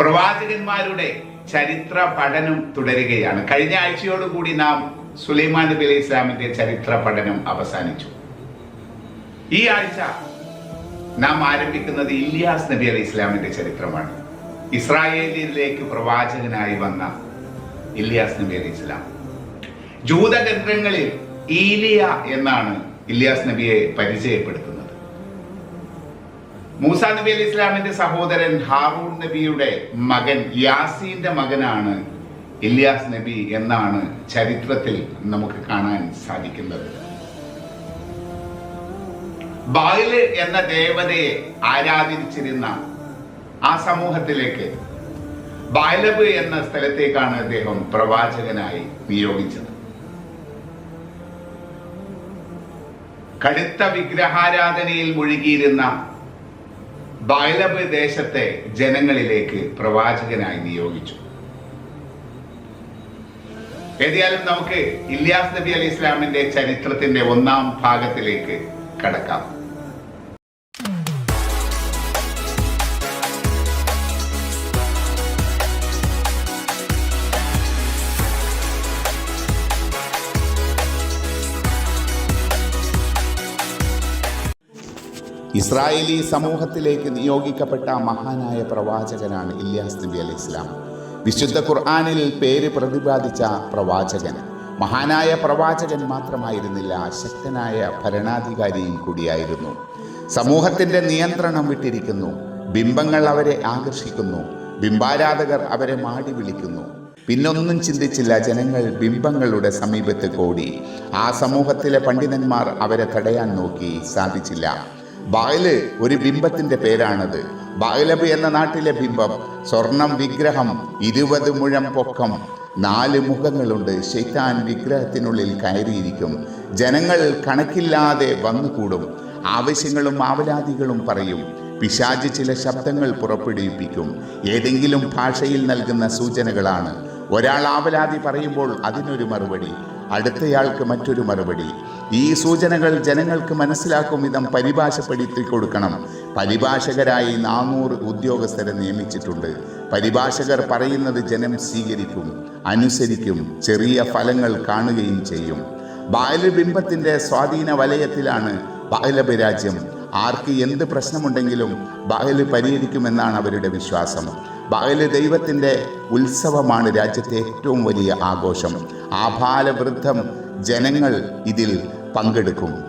പ്രവാചകന്മാരുടെ ചരിത്ര പഠനം തുടരുകയാണ്. കഴിഞ്ഞ ആഴ്ചയോടുകൂടി നാം സുലൈമാൻ നബി അലൈഹി ഇസ്ലാമിന്റെ ചരിത്ര പഠനം അവസാനിച്ചു. ഈ ആഴ്ച നാം ആരംഭിക്കുന്നത് ഇല്യാസ് നബി അലൈഹി ഇസ്ലാമിന്റെ ചരിത്രമാണ്. ഇസ്രായേലിലേക്ക് പ്രവാചകനായി വന്ന ഇലിയാസ് നബി അലൈഹി ഇസ്ലാം. ജൂതഗ്രന്ഥങ്ങളിൽ ഈലിയ എന്നാണ് ഇലിയാസ് നബിയെ പരിചയപ്പെടുത്തുന്നത്. മൂസ നബി അലി ഇസ്ലാമിന്റെ സഹോദരൻ ഹാറൂൺ നബിയുടെ മകൻ യാസീന്റെ മകനാണ് ഇലിയാസ് നബി എന്നാണ് ചരിത്രത്തിൽ നമുക്ക് കാണാൻ സാധിക്കുന്നത്. ബായിൽ എന്ന ദേവതയെ ആരാധിച്ചിരുന്ന ആ സമൂഹത്തിലേക്ക് ബാലബ് എന്ന സ്ഥലത്തേക്കാണ് അദ്ദേഹം പ്രവാചകനായി നിയോഗിച്ചത്. കടുത്ത വിഗ്രഹാരാധനയിൽ മുഴുകിയിരുന്ന ബൈലബ് ദേശത്തെ ജനങ്ങളിലേക്ക് പ്രവാചകനായി നിയോഗിച്ചു. ഏതായാലും നമുക്ക് ഇല്യാസ് നബി അലി ഇസ്ലാമിന്റെ ചരിത്രത്തിന്റെ ഒന്നാം ഭാഗത്തിലേക്ക് കടക്കാം. ഇസ്രായേലി സമൂഹത്തിലേക്ക് നിയോഗിക്കപ്പെട്ട മഹാനായ പ്രവാചകനാണ് ഇല്യാസ് നബി അലൈഹി ഇസ്ലാം വിശുദ്ധ ഖുർആാനിൽ പേര് പ്രതിപാദിച്ച പ്രവാചകൻ. മഹാനായ പ്രവാചകൻ മാത്രമായിരുന്നില്ല ശക്തനായ ഭരണാധികാരിയും കൂടിയായിരുന്നു. സമൂഹത്തിന്റെ നിയന്ത്രണം വിട്ടിരിക്കുന്നു ബിംബങ്ങൾ അവരെ ആകർഷിക്കുന്നു ബിംബാരാധകർ അവരെ മാടി വിളിക്കുന്നു. പിന്നൊന്നും ചിന്തിച്ചില്ല ജനങ്ങൾ ബിംബങ്ങളുടെ സമീപത്ത് കൂടി. ആ സമൂഹത്തിലെ പണ്ഡിതന്മാർ അവരെ തടയാൻ നോക്കി സാധിച്ചില്ല. ബായൽ ഒരു ബിംബത്തിന്റെ പേരാണത്. ബായലബ് എന്ന നാട്ടിലെ ബിംബം സ്വർണം വിഗ്രഹം ഇരുപത് മുഴം പൊക്കം നാല് മുഖങ്ങളുണ്ട്. ശൈത്താൻ വിഗ്രഹത്തിനുള്ളിൽ കയറിയിരിക്കും. ജനങ്ങൾ കണക്കില്ലാതെ വന്നുകൂടും. ആവശ്യങ്ങളും ആവലാതികളും പറയും. പിശാജ് ചില ശബ്ദങ്ങൾ പുറപ്പെടുവിപ്പിക്കും. ഏതെങ്കിലും ഭാഷയിൽ നൽകുന്ന സൂചനകളാണ്. ഒരാൾ ആവലാതി പറയുമ്പോൾ അതിനൊരു മറുപടി. അടുത്തയാൾക്ക് മറ്റൊരു മറുപടി. ഈ സൂചനകൾ ജനങ്ങൾക്ക് മനസ്സിലാക്കും വിധം പരിഭാഷപ്പെടുത്തി കൊടുക്കണം. പരിഭാഷകരായി നാനൂറ് ഉദ്യോഗസ്ഥരെ നിയമിച്ചിട്ടുണ്ട്. പരിഭാഷകർ പറയുന്നത് ജനം സ്വീകരിക്കും അനുസരിക്കും ചെറിയ ഫലങ്ങൾ കാണുകയും ചെയ്യും. ബാലബിംബത്തിന്റെ സ്വാധീന വലയത്തിലാണ് ബാലബ് രാജ്യം ആർക്ക് എന്ത് പ്രശ്നമുണ്ടെങ്കിലും ബാഹൽ പരിഹരിക്കുമെന്നാണ് അവരുടെ വിശ്വാസം. ബാഹൽ ദൈവത്തിന്റെ ഉത്സവമാണ് രാജ്യത്തെ ഏറ്റവും വലിയ ആഘോഷം. ആഭാലവൃദ്ധം ജനങ്ങൾ ഇതിൽ പങ്കെടുക്കും.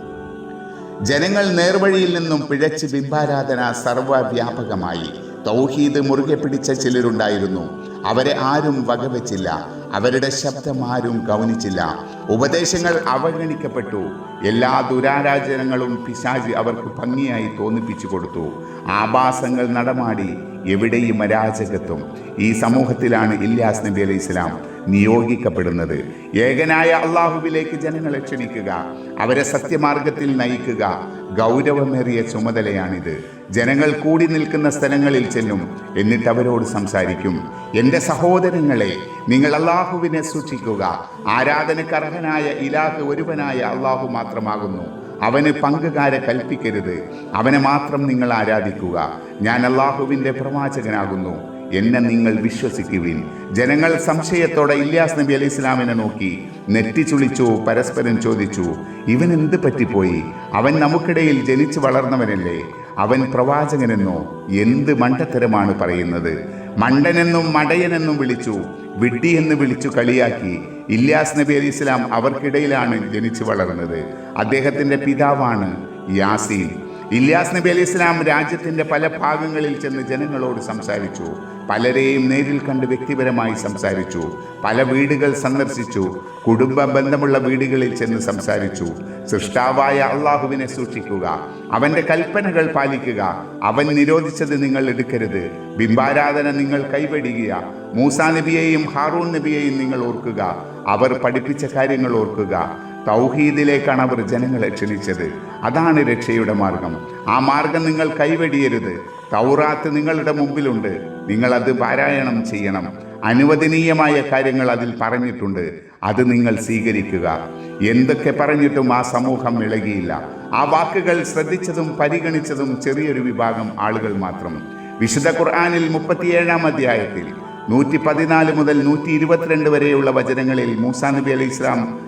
ജനങ്ങൾ നേർവഴിയിൽ നിന്നും പിഴച്ച് ബിംബാരാധന സർവവ്യാപകമായി തൗഹീദ് മുറുകെ പിടിച്ച ചിലരുണ്ടായിരുന്നു. അവരെ ആരും വകവെച്ചില്ല. അവരുടെ ശബ്ദം ആരും ഗൗനിച്ചില്ല. ഉപദേശങ്ങൾ അവഗണിക്കപ്പെട്ടു. എല്ലാ ദുരാരാചനങ്ങളും പിശാജി അവർക്ക് ഭംഗിയായി തോന്നിപ്പിച്ചു കൊടുത്തു. ആഭാസങ്ങൾ നടമാടി എവിടെയും അരാജകത്വം. ഈ സമൂഹത്തിലാണ് ഇല്യാസ് നബി അലൈഹി ഇസ്ലാം നിയോഗിക്കപ്പെടുന്നത്. ഏകനായ അള്ളാഹുവിലേക്ക് ജനങ്ങളെ ക്ഷണിക്കുക അവരെ സത്യമാർഗത്തിൽ നയിക്കുക ഗൗരവമേറിയ ചുമതലയാണിത്. ജനങ്ങൾ കൂടി നിൽക്കുന്ന സ്ഥലങ്ങളിൽ ചെല്ലും എന്നിട്ട് അവരോട് സംസാരിക്കും. എന്റെ സഹോദരങ്ങളെ നിങ്ങൾ അള്ളാഹുവിനെ സൂക്ഷിക്കുക. ആരാധനക്കർഹനായ ഇലാഹ് ഒരുവനായ അള്ളാഹു മാത്രമാകുന്നു. അവന് പങ്കുകാരെ കൽപ്പിക്കരുത്. അവനെ മാത്രം നിങ്ങൾ ആരാധിക്കുക. ഞാൻ അള്ളാഹുവിന്റെ പ്രവാചകനാകുന്നു. എന്നെ നിങ്ങൾ വിശ്വസിക്കുവിൻ. ജനങ്ങൾ സംശയത്തോടെ ഇല്യാസ് നബി അലി ഇസ്ലാമിനെ നോക്കി നെറ്റിച്ചുളിച്ചു പരസ്പരം ചോദിച്ചു ഇവൻ എന്ത് പറ്റിപ്പോയി? അവൻ നമുക്കിടയിൽ ജനിച്ചു വളർന്നവനല്ലേ? അവൻ പ്രവാചകനെന്നോ? എന്ത് മണ്ടത്തരമാണ് പറയുന്നത്? മണ്ടനെന്നും മടയനെന്നും വിളിച്ചു വിഡ്ഢിയെന്ന് വിളിച്ചു കളിയാക്കി. ഇല്യാസ് നബി അലി ഇസ്ലാം അവർക്കിടയിലാണ് ജനിച്ചു വളർന്നത്. അദ്ദേഹത്തിന്റെ പിതാവാണ് യാസീൻ. ഇല്യാസ് നബി അലി ഇസ്ലാം രാജ്യത്തിന്റെ പല ഭാഗങ്ങളിൽ ചെന്ന് ജനങ്ങളോട് സംസാരിച്ചു. പലരെയും നേരിൽ കണ്ട് വ്യക്തിപരമായി സംസാരിച്ചു. പല വീടുകൾ സന്ദർശിച്ചു. കുടുംബ ബന്ധമുള്ള വീടുകളിൽ ചെന്ന് സംസാരിച്ചു. സൃഷ്ടാവായ അള്ളാഹുവിനെ സൂക്ഷിക്കുക. അവന്റെ കൽപ്പനകൾ പാലിക്കുക. അവൻ നിരോധിച്ചത് നിങ്ങൾ എടുക്കരുത്. ബിംബാരാധന നിങ്ങൾ കൈവെടിയുക. മൂസാ നബിയെയും ഹാറൂൺ നബിയെയും നിങ്ങൾ ഓർക്കുക. അവർ പഠിപ്പിച്ച കാര്യങ്ങൾ ഓർക്കുക. തൗഹീദിലേക്കാണ് അവർ ജനങ്ങളെ ക്ഷണിച്ചത്. അതാണ് രക്ഷയുടെ മാർഗം. ആ മാർഗം നിങ്ങൾ കൈവെടിയരുത്. തൗറാത്ത് നിങ്ങളുടെ മുമ്പിലുണ്ട്. നിങ്ങൾ അത് പാരായണം ചെയ്യണം. അനുവദനീയമായ കാര്യങ്ങൾ അതിൽ പറഞ്ഞിട്ടുണ്ട്. അത് നിങ്ങൾ സ്വീകരിക്കുക. എന്തൊക്കെ പറഞ്ഞിട്ടും ആ സമൂഹം ഇളകിയില്ല. ആ വാക്കുകൾ ശ്രദ്ധിച്ചതും പരിഗണിച്ചതും ചെറിയൊരു വിഭാഗം ആളുകൾ മാത്രം. വിശുദ്ധ ഖുർആാനിൽ മുപ്പത്തിയേഴാം അധ്യായത്തിൽ നൂറ്റി പതിനാല് മുതൽ നൂറ്റി ഇരുപത്തിരണ്ട് വരെയുള്ള വചനങ്ങളിൽ മൂസാ നബി അലൈഹി ഇസ്ലാം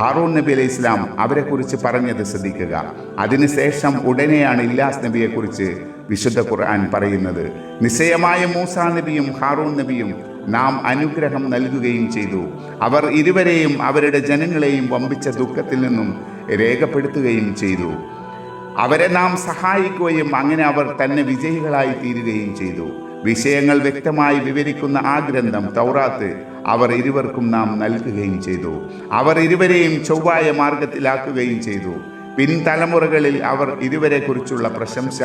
ഹാറൂൺ നബി അലൈഹി ഇസ്ലാം അവരെക്കുറിച്ച് പറഞ്ഞത് ശ്രദ്ധിക്കുക. അതിനുശേഷം ഉടനെയാണ് ഇല്ലാസ് നബിയെക്കുറിച്ച് വിശുദ്ധ ഖുർആൻ പറയുന്നത്. നിശ്ചയമായ മൂസാ നബിയും ഹാറൂൺ നബിയും നാം അനുഗ്രഹം നൽകുകയും ചെയ്തു. അവർ ഇരുവരെയും അവരുടെ ജനങ്ങളെയും വമ്പിച്ച ദുഃഖത്തിൽ നിന്നും രേഖപ്പെടുത്തുകയും ചെയ്തു. അവരെ നാം സഹായിക്കുകയും അങ്ങനെ അവർ തന്നെ വിജയികളായി തീരുകയും ചെയ്തു. വിഷയങ്ങൾ വ്യക്തമായി വിവരിക്കുന്ന ആ ഗ്രന്ഥം തൗറാത്ത് അവർ ഇരുവർക്കും നാം നൽകുകയും ചെയ്തു. അവർ ഇരുവരെയും ചൊവ്വായ മാർഗത്തിലാക്കുകയും ചെയ്തു. പിൻതലമുറകളിൽ അവർ ഇരുവരെ കുറിച്ചുള്ള പ്രശംസ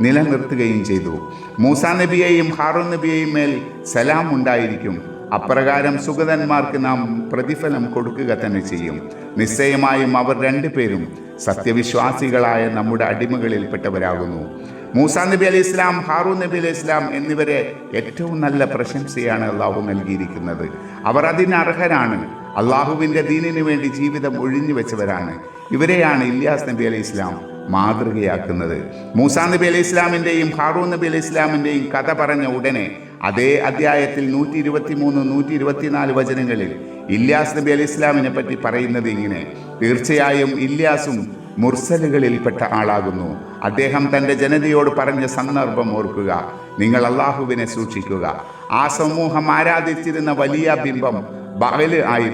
നിലനിർത്തുകയും ചെയ്തു. മൂസാ നബിയെയും ഹാറൂൻ നബിയെയും മേൽ സലാം ഉണ്ടായിരിക്കും. അപ്രകാരം സുഗതന്മാർക്ക് നാം പ്രതിഫലം കൊടുക്കുക തന്നെ ചെയ്യും. നിശ്ചയമായും അവർ രണ്ടുപേരും സത്യവിശ്വാസികളായ നമ്മുടെ അടിമകളിൽപ്പെട്ടവരാകുന്നു. മൂസാ നബി അലി ഇസ്ലാം ഹാറൂൻ നബി അലി ഇസ്ലാം എന്നിവരെ ഏറ്റവും നല്ല പ്രശംസയാണ് അള്ളാഹു നൽകിയിരിക്കുന്നത്. അവർ അതിന് അർഹരാണ്. അള്ളാഹുവിന്റെ ദീനിന് വേണ്ടി ജീവിതം ഒഴിഞ്ഞു വെച്ചവരാണ്. ഇവരെയാണ് ഇല്യാസ് നബി അലൈഹി ഇസ്ലാം മാതൃകയാക്കുന്നത്. മൂസാ നബി അലൈഹി ഇസ്ലാമിന്റെയും ഹാറൂൻ നബി അലൈഹി ഇസ്ലാമിന്റെയും കഥ പറഞ്ഞ ഉടനെ അതേ അധ്യായത്തിൽ നൂറ്റി ഇരുപത്തി മൂന്ന് നൂറ്റി ഇരുപത്തിനാല് വചനങ്ങളിൽ ഇല്യാസ് നബി അലൈഹി ഇസ്ലാമിനെ പറ്റി പറയുന്നത് ഇങ്ങനെ. തീർച്ചയായും ഇല്യാസും മുർസലുകളിൽപ്പെട്ട ആളാകുന്നു. അദ്ദേഹം തന്റെ ജനതയോട് പറഞ്ഞ സന്ദർഭം ഓർക്കുക. നിങ്ങൾ അള്ളാഹുവിനെ സൂക്ഷിക്കുക. ആ സമൂഹം ആരാധിച്ചിരുന്ന വലിയ ബിംബം ബഹൽ ആയി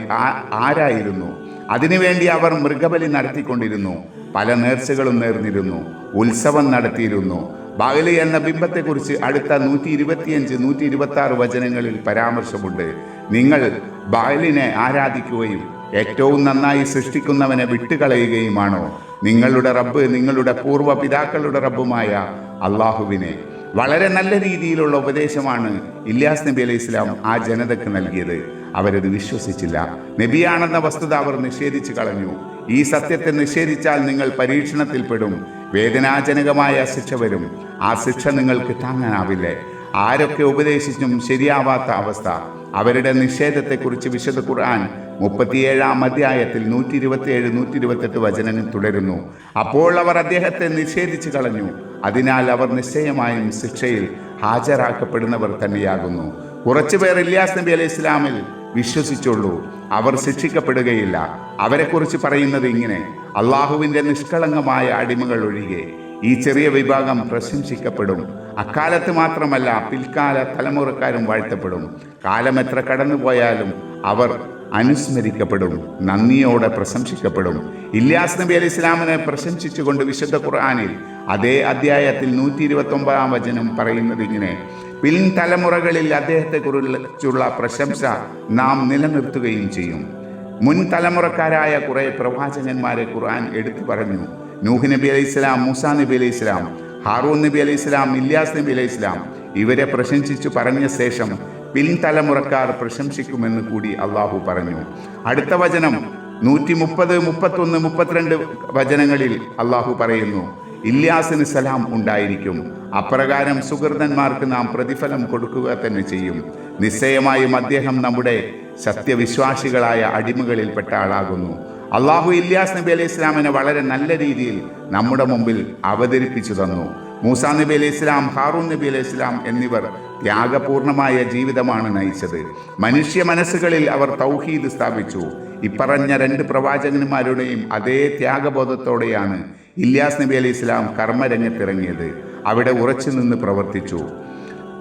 ആരായിരുന്നു? അതിനുവേണ്ടി അവർ മൃഗബലി നടത്തിക്കൊണ്ടിരുന്നു. പല നേർച്ചകളും നേർന്നിരുന്നു. ഉത്സവം നടത്തിയിരുന്നു. ബാഗലി എന്ന ബിംബത്തെക്കുറിച്ച് അടുത്ത നൂറ്റി ഇരുപത്തിയഞ്ച് നൂറ്റി ഇരുപത്തി ആറ് വചനങ്ങളിൽ പരാമർശമുണ്ട്. നിങ്ങൾ ബാലിനെ ആരാധിക്കുകയും ഏറ്റവും നന്നായി സൃഷ്ടിക്കുന്നവനെ വിട്ടുകളയുകയുമാണോ? നിങ്ങളുടെ റബ്ബ് നിങ്ങളുടെ പൂർവ പിതാക്കളുടെ റബ്ബുമായ അള്ളാഹുവിനെ. വളരെ നല്ല രീതിയിലുള്ള ഉപദേശമാണ് ഇല്യാസ് നബി അലൈഹി ഇസ്ലാം ആ ജനതയ്ക്ക് നൽകിയത്. അവരത് വിശ്വസിച്ചില്ല. നബിയാണെന്ന വസ്തുത അവർ നിഷേധിച്ചു കളഞ്ഞു. ഈ സത്യത്തെ നിഷേധിച്ചാൽ നിങ്ങൾ പരീക്ഷണത്തിൽപ്പെടും വേദനാജനകമായ ശിക്ഷ വരും. ആ ശിക്ഷ നിങ്ങൾക്ക് താങ്ങാനാവില്ലേ? ആരൊക്കെ ഉപദേശിച്ചും ശരിയാവാത്ത അവസ്ഥ? അവരുടെ നിഷേധത്തെക്കുറിച്ച് വിശദ ഖുർആൻ മുപ്പത്തിയേഴാം അധ്യായത്തിൽ നൂറ്റി ഇരുപത്തിയേഴ് നൂറ്റി ഇരുപത്തെട്ട് വചനങ്ങൾ തുടരുന്നു. അപ്പോൾ അവർ അദ്ദേഹത്തെ നിഷേധിച്ചു കളഞ്ഞു. അതിനാൽ അവർ നിശ്ചയമായും ശിക്ഷയിൽ ഹാജരാക്കപ്പെടുന്നവർ തന്നെയാകുന്നു. കുറച്ചുപേർ ഇല്യാസ് നബി അലൈഹി ഇസ്ലാമിൽ വിശ്വസിച്ചുള്ളൂ. അവർ ശിക്ഷിക്കപ്പെടുകയില്ല. അവരെക്കുറിച്ച് പറയുന്നത് ഇങ്ങനെ അള്ളാഹുവിന്റെ നിഷ്കളങ്കമായ അടിമകൾ ഒഴികെ ഈ ചെറിയ വിഭാഗം പ്രശംസിക്കപ്പെടും. അക്കാലത്ത് മാത്രമല്ല പിൽക്കാല തലമുറക്കാരും വാഴ്ത്തപ്പെടും. കാലം എത്ര കടന്നുപോയാലും അവർ അനുസ്മരിക്കപ്പെടും നന്ദിയോടെ പ്രശംസിക്കപ്പെടും. ഇല്യാസ് നബി അലി ഇസ്ലാമിനെ പ്രശംസിച്ചുകൊണ്ട് വിശുദ്ധ ഖുർആാനിൽ അതേ അധ്യായത്തിൽ നൂറ്റി ഇരുപത്തി ഒമ്പതാം വചനം പറയുന്നത് ഇങ്ങനെ പിൻതലമുറകളിൽ അദ്ദേഹത്തെക്കുറിച്ചുള്ള പ്രശംസ നാം നിലനിർത്തുകയും ചെയ്യും. മുൻ തലമുറക്കാരായ കുറെ പ്രവാചകന്മാരെ ഖുർആൻ എടുത്തു പറഞ്ഞു. നൂഹ് നബി അലൈഹി ഇസ്ലാം മൂസാ നബി അലൈഹി ഇസ്ലാം ഹാറൂൻ നബി അലൈഹി ഇസ്ലാം ഇല്യാസ് നബി അലൈഹി ഇസ്ലാം ഇവരെ പ്രശംസിച്ചു പറഞ്ഞ ശേഷം പിൻതലമുറക്കാർ പ്രശംസിക്കുമെന്ന് കൂടി അള്ളാഹു പറഞ്ഞു. അടുത്ത വചനം നൂറ്റി മുപ്പത് മുപ്പത്തൊന്ന് മുപ്പത്തിരണ്ട് വചനങ്ങളിൽ അള്ളാഹു പറയുന്നു ഇല്യാസിന് സലാം ഉണ്ടായിരിക്കും. അപ്രകാരം സുഹൃതന്മാർക്ക് നാം പ്രതിഫലം കൊടുക്കുക തന്നെ ചെയ്യും. നിശ്ചയമായും അദ്ദേഹം നമ്മുടെ സത്യവിശ്വാസികളായ അടിമകളിൽപ്പെട്ട ആളാകുന്നു. അള്ളാഹു ഇല്യാസ് നബി അലൈഹി ഇസ്ലാമിനെ വളരെ നല്ല രീതിയിൽ നമ്മുടെ മുമ്പിൽ അവതരിപ്പിച്ചു തന്നു. മൂസാ നബി അലൈഹി ഇസ്ലാം ഹാറൂൻ നബി അലൈഹി ഇസ്ലാം എന്നിവർ ത്യാഗപൂർണമായ ജീവിതമാണ് നയിച്ചത്. മനുഷ്യ മനസ്സുകളിൽ അവർ തൗഹീദ് സ്ഥാപിച്ചു. ഇപ്പറഞ്ഞ രണ്ട് പ്രവാചകന്മാരുടെയും അതേ ത്യാഗബോധത്തോടെയാണ് ഇല്യാസ് നബി അലൈഹി ഇസ്ലാം കർമ്മരംഗത്തിറങ്ങിയത്. അവിടെ ഉറച്ചു നിന്ന് പ്രവർത്തിച്ചു.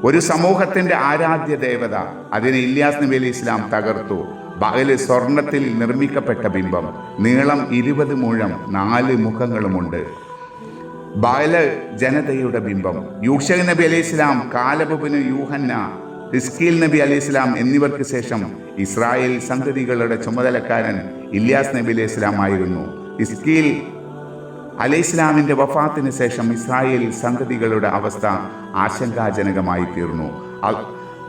ഒരു സമൂഹത്തിന്റെ ആരാധ്യ ദേവത അതിനെ ഇല്യാസ് നബി അലി ഇസ്ലാം തകർത്തു. ബഹൽ സ്വർണത്തിൽ നിർമ്മിക്കപ്പെട്ട ബിംബം നീളം ഇരുപത് മുഴം നാല് മുഖങ്ങളുമുണ്ട്. ബാല ജനതയുടെ ബിംബം. യൂഷക് നബി അലൈഹി ഇസ്ലാം കാലബുബിന് യൂഹന്ന ഇസ്കീൽ നബി അലൈഹി ഇസ്ലാം എന്നിവർക്ക് ശേഷം ഇസ്രായേൽ സന്തതികളുടെ ചുമതലക്കാരൻ ഇല്യാസ് നബി അലൈഹി ഇസ്ലാം ആയിരുന്നു. ഇസ്കീൽ അലൈഹി ഇസ്ലാമിന്റെ വഫാത്തിന് ശേഷം ഇസ്രായേൽ സന്തതികളുടെ അവസ്ഥ ആശങ്കാജനകമായി തീർന്നു.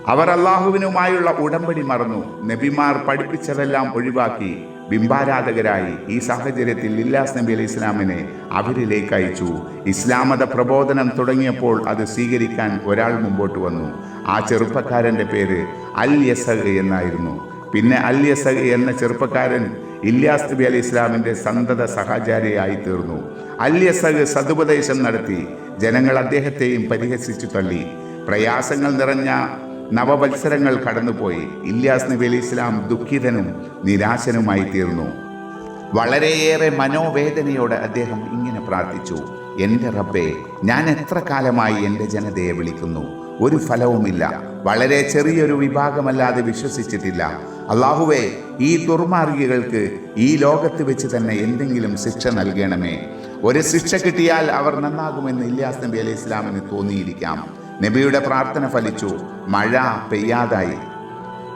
അവർ അള്ളാഹുവിനുമായുള്ള ഉടമ്പടി മറന്നു. നബിമാർ പഠിപ്പിച്ചതെല്ലാം ഒഴിവാക്കി. ബിംബാരാധകരായി ഈ സാഹചര്യത്തിൽ ഇല്ലാസ് നബി അലൈഹി ഇസ്ലാമിനെ അവരിലേക്ക് അയച്ചു. ഇസ്ലാമത പ്രബോധനം തുടങ്ങിയപ്പോൾ അത് സ്വീകരിക്കാൻ ഒരാൾ മുമ്പോട്ട് വന്നു. ആ ചെറുപ്പക്കാരന്റെ പേര് അൽ യസഹ് എന്നായിരുന്നു. പിന്നെ അൽ യസഹ് എന്ന ചെറുപ്പക്കാരൻ ഇല്യാസ് നബി അലി ഇസ്ലാമിന്റെ സന്തത സഹചാരിയായി തീർന്നു. അൽ യസഹ് സതുപദേശം നടത്തി. ജനങ്ങൾ അദ്ദേഹത്തെയും പരിഹസിച്ചു തള്ളി. പ്രയാസങ്ങൾ നിറഞ്ഞ നവവത്സരങ്ങൾ കടന്നുപോയി. ഇല്യാസ് നബി അലി ഇസ്ലാം ദുഃഖിതനും നിരാശനുമായി തീർന്നു. വളരെയേറെ മനോവേദനയോടെ അദ്ദേഹം ഇങ്ങനെ പ്രാർത്ഥിച്ചു. എന്റെ റബ്ബേ ഞാൻ എത്ര കാലമായി എന്റെ ജനതയെ വിളിക്കുന്നു. ഒരു ഫലവുമില്ല. വളരെ ചെറിയൊരു വിഭാഗമല്ലാതെ വിശ്വസിച്ചിട്ടില്ല. അള്ളാഹുവേ ഈ ദുർമാർഗികൾക്ക് ഈ ലോകത്ത് വെച്ച് തന്നെ എന്തെങ്കിലും ശിക്ഷ നൽകണമേ. ഒരു ശിക്ഷ കിട്ടിയാൽ അവർ നന്നാകുമെന്ന് ഇല്ലാസ് നബി അലൈഹി ഇസ്ലാമിന് തോന്നിയിരിക്കാം. നബിയുടെ പ്രാർത്ഥന ഫലിച്ചു. മഴ പെയ്യാതായി.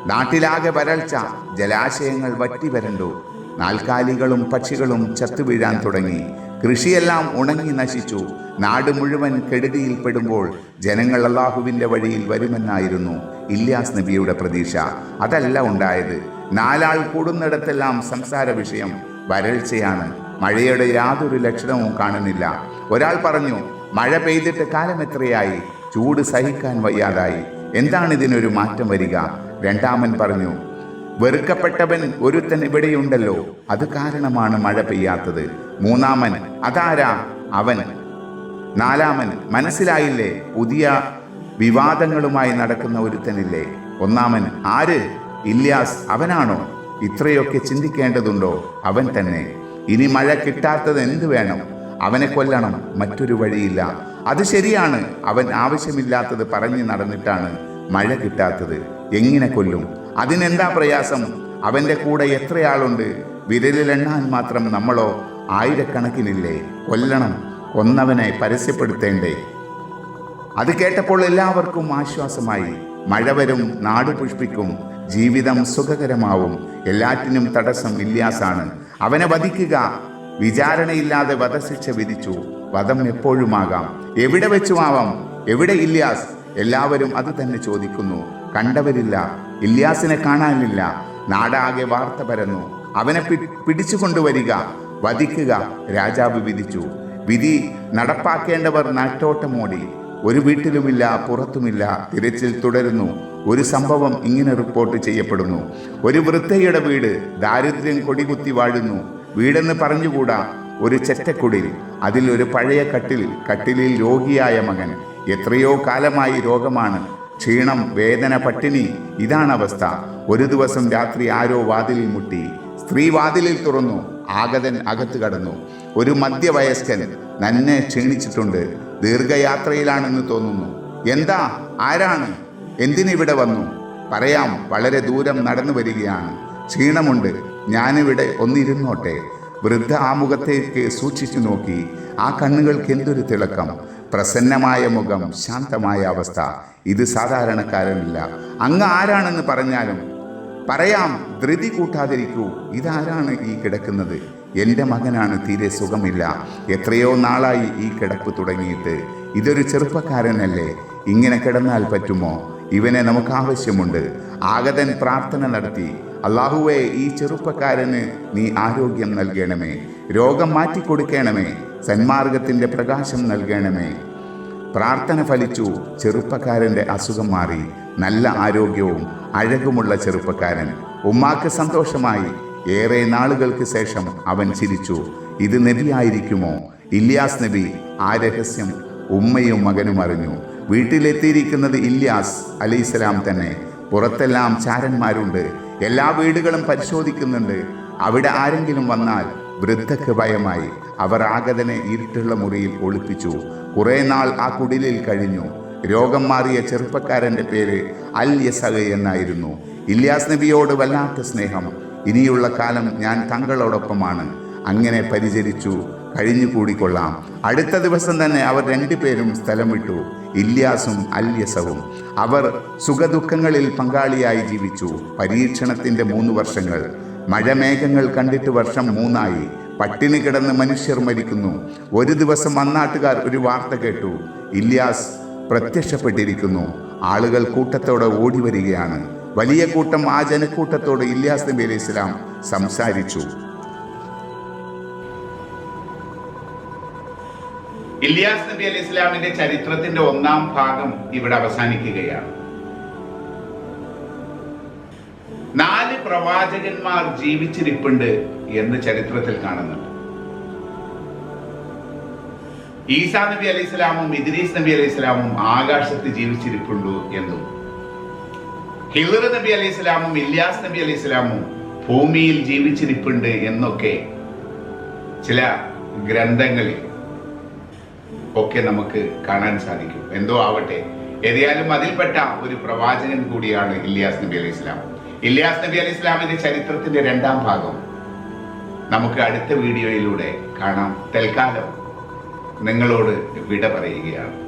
നാട്ടിലാകെ വരൾച്ച. ജലാശയങ്ങൾ വറ്റി വരണ്ടു. നാൽക്കാലികളും പക്ഷികളും ചത്തുവീഴാൻ തുടങ്ങി. കൃഷിയെല്ലാം ഉണങ്ങി നശിച്ചു. നാട് മുഴുവൻ കെടുതിയിൽപ്പെടുമ്പോൾ ജനങ്ങൾ അള്ളാഹുവിന്റെ വഴിയിൽ വരുമെന്നായിരുന്നു ഇല്യാസ് നബിയുടെ പ്രതീക്ഷ. അതല്ല ഉണ്ടായത്. നാലാൾ കൂടുന്നിടത്തെല്ലാം സംസാര വിഷയം. വരൾച്ചയാണ്. മഴയുടെ യാതൊരു ലക്ഷണവും കാണുന്നില്ല. ഒരാൾ പറഞ്ഞു മഴ പെയ്തിട്ട് കാലം എത്രയായി? ചൂട് സഹിക്കാൻ വയ്യാതായി. എന്താണ് ഇതിനൊരു മാറ്റം വരിക? രണ്ടാമൻ പറഞ്ഞു വെറുക്കപ്പെട്ടവൻ ഒരുത്തൻ ഇവിടെയുണ്ടല്ലോ. അത് കാരണമാണ് മഴ പെയ്യാത്തത്. മൂന്നാമൻ അതാരാ? അവൻ നാലാമൻ മനസ്സിലായില്ലേ? പുതിയ വിവാദങ്ങളുമായി നടക്കുന്ന ഒരുത്തനില്ലേ? ഒന്നാമൻ ആര്? ഇല്യാസ് അവനാണോ? ഇത്രയൊക്കെ ചിന്തിക്കേണ്ടതുണ്ടോ? അവൻ തന്നെ ഇനി മഴ കിട്ടാത്തത് എന്ത് വേണം? അവനെ കൊല്ലണം മറ്റൊരു വഴിയില്ല. അത് ശരിയാണ്. അവൻ ആവശ്യമില്ലാത്തത് പറഞ്ഞു നടന്നിട്ടാണ് മഴ കിട്ടാത്തത്. എങ്ങനെ കൊല്ലും? അതിനെന്താ പ്രയാസം? അവന്റെ കൂടെ എത്രയാളുണ്ട്? വിരലിലെണ്ണാൻ മാത്രം നമ്മളോ ആയിരക്കണക്കിനില്ലേ? കൊല്ലണം. കൊന്നവനെ പരസ്യപ്പെടുത്തേണ്ടേ? അത് കേട്ടപ്പോൾ എല്ലാവർക്കും ആശ്വാസമായി. മഴ വരും നാട് പുഷ്പിക്കും ജീവിതം സുഖകരമാവും. എല്ലാറ്റിനും തടസ്സം ഇല്യാസാണ്. അവനെ വധിക്കുക. വിചാരണയില്ലാതെ വധശിക്ഷ വിധിച്ചു. വധം എപ്പോഴുമാകാം. എവിടെ വെച്ചുമാവാം? എവിടെ ഇല്യാസ്? എല്ലാവരും അത് തന്നെ ചോദിക്കുന്നു. കണ്ടവരില്ല ഇല്യാസിനെ കാണാനില്ല. നാടാകെ വാർത്ത പരന്നു. അവനെ പി- പിടിച്ചുകൊണ്ടുവരിക വധിക്കുക രാജാവ് വിധിച്ചു. വിധി നടപ്പാക്കേണ്ടവർ നാട്ടോട്ടമോടി ഒരു വീട്ടിലുമില്ല പുറത്തുമില്ല തിരച്ചിൽ തുടരുന്നു. ഒരു സംഭവം ഇങ്ങനെ റിപ്പോർട്ട് ചെയ്യപ്പെടുന്നു. ഒരു വൃദ്ധയുടെ വീട് ദാരിദ്ര്യം കൊടികുത്തി വാഴുന്നു. വീടെന്ന് പറഞ്ഞുകൂടാ? ഒരു ചെറ്റക്കുടിൽ അതിൽ ഒരു പഴയ കട്ടിൽ കട്ടിലിൽ രോഗിയായ മകൻ. എത്രയോ കാലമായി രോഗമാണ്. ക്ഷീണം വേദന പട്ടിണി ഇതാണ് അവസ്ഥ. ഒരു ദിവസം രാത്രി ആരോ വാതിലിൽ മുട്ടി സ്ത്രീ വാതിലിൽ തുറന്നു ആഗതൻ അകത്ത് കടന്നു. ഒരു മധ്യവയസ്കൻ നന്നെ ക്ഷീണിച്ചിട്ടുണ്ട് ദീർഘയാത്രയിലാണെന്ന് തോന്നുന്നു. എന്താ? ആരാണ്? എന്തിനിവിടെ വന്നു? പറയാം വളരെ ദൂരം നടന്നു വരികയാണ്. ക്ഷീണമുണ്ട്. ഞാനിവിടെ ഒന്നിരുന്നോട്ടെ. വൃദ്ധ ആമുഖത്തേക്ക് മുഖത്തേക്ക് സൂക്ഷിച്ചു നോക്കി. ആ കണ്ണുകൾക്ക് എന്തൊരു തിളക്കം. പ്രസന്നമായ മുഖം ശാന്തമായ അവസ്ഥ. ഇത് സാധാരണക്കാരനില്ല. അങ്ങ് ആരാണെന്ന് പറഞ്ഞാലും പറയാം ധൃതി കൂട്ടാതിരിക്കൂ. ഇതാരാണ് ഈ കിടക്കുന്നത്? എന്റെ മകനാണ് തീരെ സുഖമില്ല. എത്രയോ നാളായി ഈ കിടപ്പ് തുടങ്ങിയിട്ട്. ഇതൊരു ചെറുപ്പക്കാരനല്ലേ? ഇങ്ങനെ കിടന്നാൽ പറ്റുമോ? ഇവനെ നമുക്ക് ആവശ്യമുണ്ട്. ആഗതൻ പ്രാർത്ഥന നടത്തി. അള്ളാഹുവെ ഈ ചെറുപ്പക്കാരന് നീ ആരോഗ്യം നൽകണമേ. രോഗം മാറ്റിക്കൊടുക്കണമേ. സന്മാർഗത്തിന്റെ പ്രകാശം നൽകണമേ. പ്രാർത്ഥന ഫലിച്ചു. ചെറുപ്പക്കാരന്റെ അസുഖം മാറി. നല്ല ആരോഗ്യവും അഴകുമുള്ള ചെറുപ്പക്കാരൻ. ഉമ്മാക്ക് സന്തോഷമായി. ഏറെ നാളുകൾക്ക് ശേഷം അവൻ ചിരിച്ചു. ഇത് നബിയായിരിക്കുമോ? ഇല്യാസ് നബി ആ രഹസ്യം ഉമ്മയും മകനും അറിഞ്ഞു. വീട്ടിലെത്തിയിരിക്കുന്നത് ഇല്യാസ് അലൈസലാം തന്നെ. പുറത്തെല്ലാം ചാരന്മാരുണ്ട്. എല്ലാ വീടുകളും പരിശോധിക്കുന്നുണ്ട്. അവിടെ ആരെങ്കിലും വന്നാൽ വൃദ്ധക്ക് ഭയമായി. അവർ ആഗതനെ ഇരുട്ടുള്ള മുറിയിൽ ഒളിപ്പിച്ചു. കുറെ നാൾ ആ കുടിലിൽ കഴിഞ്ഞു. രോഗം മാറിയ ചെറുപ്പക്കാരന്റെ പേര് അൽ യസഹ എന്നായിരുന്നു. ഇല്യാസ് നബിയോട് വല്ലാത്ത സ്നേഹം. ഇനിയുള്ള കാലം ഞാൻ തങ്ങളോടൊപ്പമാണ്. അങ്ങനെ പരിചരിച്ചു. കഴിഞ്ഞുകൂടിക്കൊള്ളാം. അടുത്ത ദിവസം തന്നെ അവർ രണ്ടുപേരും സ്ഥലം വിട്ടു. ഇല്യാസും അല്യസവും. അവർ സുഖദുഃഖങ്ങളിൽ പങ്കാളിയായി ജീവിച്ചു. പരീക്ഷണത്തിന്റെ മൂന്ന് വർഷങ്ങൾ. മഴമേഘങ്ങൾ കണ്ടിട്ട് വർഷം മൂന്നായി. പട്ടിണി കിടന്ന് മനുഷ്യർ മരിക്കുന്നു. ഒരു ദിവസം അന്നാട്ടുകാർ ഒരു വാർത്ത കേട്ടു. ഇല്യാസ് പ്രത്യക്ഷപ്പെട്ടിരിക്കുന്നു. ആളുകൾ കൂട്ടത്തോടെ ഓടി വരികയാണ് വലിയ കൂട്ടം ആ ജനക്കൂട്ടത്തോട് ഇല്യാസ് നബി അലൈഹി സംസാരിച്ചു. ഇല്യാസ് നബി അലി ഇസ്ലാമിന്റെ ചരിത്രത്തിന്റെ ഒന്നാം ഭാഗം ഇവിടെ അവസാനിക്കുകയാണ്. നാല് പ്രവാചകന്മാർ ജീവിച്ചിരിപ്പുണ്ട് എന്ന് ചരിത്രത്തിൽ കാണുന്നുണ്ട്. ഈസാ നബി അലൈഹി സ്വലാമും ഇദ്രീസ് നബി അലൈഹി സ്വലാമും ആകാശത്ത് ജീവിച്ചിരിപ്പുണ്ടു എന്നും ഹിദർ നബി അലൈഹി സ്വലാമും ഇല്യാസ് നബി അലൈഹി സ്വലാമും ഭൂമിയിൽ ജീവിച്ചിരിപ്പുണ്ട് എന്നൊക്കെ ചില ഗ്രന്ഥങ്ങളിൽ ഒക്കെ നമുക്ക് കാണാൻ സാധിക്കും. എന്തോ ആവട്ടെ. ഏതായാലും അതിൽപ്പെട്ട ഒരു പ്രവാചകൻ കൂടിയാണ് ഇല്യാസ് നബി അലൈഹി ഇസ്ലാം ഇല്യാസ് നബി അലൈഹി ഇസ്ലാമിന്റെ ചരിത്രത്തിന്റെ രണ്ടാം ഭാഗം നമുക്ക് അടുത്ത വീഡിയോയിലൂടെ കാണാം. തൽക്കാലം നിങ്ങളോട് വിട പറയുകയാണ്.